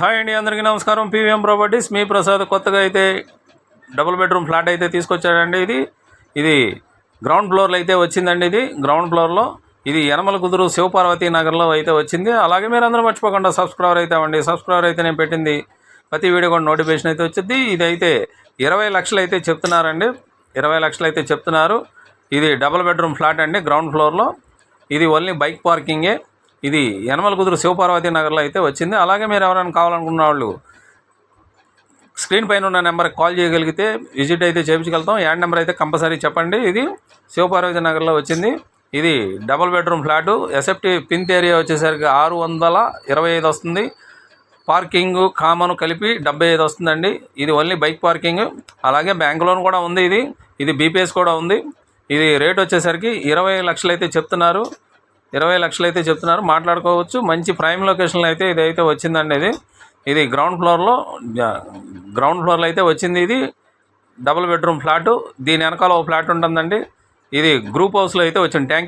Hi అండి అందరికీ నమస్కారం. PVM properties. మీ ప్రసాద్ కొత్తగా అయితే డబుల్ బెడ్రూమ్ ఫ్లాట్ అయితే తీసుకొచ్చాడండి ఇది. ఇది గ్రౌండ్ ఫ్లోర్లో అయితే వచ్చిందండి ఇది. గ్రౌండ్ ఫ్లోర్లో ఇది యనమల కుదురు శివపార్వతి నగర్లో అయితే వచ్చింది. అలాగే మీరు అందరూ మర్చిపోకుండా సబ్స్క్రైబర్ అయితే అవ్వండి. సబ్స్క్రైబర్ అయితే నేను పెట్టింది. ప్రతి వీడియో కూడా నోటిఫికేషన్ అయితే వచ్చింది. ఇది అయితే ఇరవై లక్షలు అయితే చెప్తున్నారండి. ఇరవై లక్షలు అయితే చెప్తున్నారు. ఇది డబుల్ బెడ్రూమ్ ఫ్లాట్ అండి గ్రౌండ్ ఫ్లోర్లో. ఇది ఓన్లీ బైక్ పార్కింగే. ఇది యనమల కుదురు శివపార్వతి నగర్లో అయితే వచ్చింది. అలాగే మీరు ఎవరైనా కావాలనుకున్న వాళ్ళు స్క్రీన్ పైన ఉన్న నెంబర్కి కాల్ చేయగలిగితే విజిట్ అయితే చేయించగలుగుతాం. యాడ్ నెంబర్ అయితే కంపల్సరీ చెప్పండి. ఇది శివపార్వతి నగర్లో వచ్చింది. ఇది double bedroom flat. SFT plinth area వచ్చేసరికి ఆరు వందల ఇరవై ఐదు వస్తుంది. పార్కింగ్ కామన్ కలిపి డెబ్బై ఐదు వస్తుందండి. ఇది ఓన్లీ బైక్ పార్కింగ్. అలాగే బ్యాంక్ లోన్ కూడా ఉంది ఇది. ఇది బీపీఎస్ కూడా ఉంది. ఇది రేట్ వచ్చేసరికి ఇరవై లక్షలు అయితే చెప్తున్నారు. ఇరవై లక్షలు అయితే చెప్తున్నారు. మాట్లాడుకోవచ్చు. మంచి ప్రైమ్ లొకేషన్లో అయితే ఇది అయితే వచ్చిందండి ఇది. ఇది గ్రౌండ్ ఫ్లోర్లో గ్రౌండ్ ఫ్లోర్లో అయితే వచ్చింది ఇది. Double bedroom flat. దీని వెనకాల ఒక ఫ్లాట్ ఉంటుందండి. ఇది గ్రూప్ హౌస్లో అయితే వచ్చింది. Thank you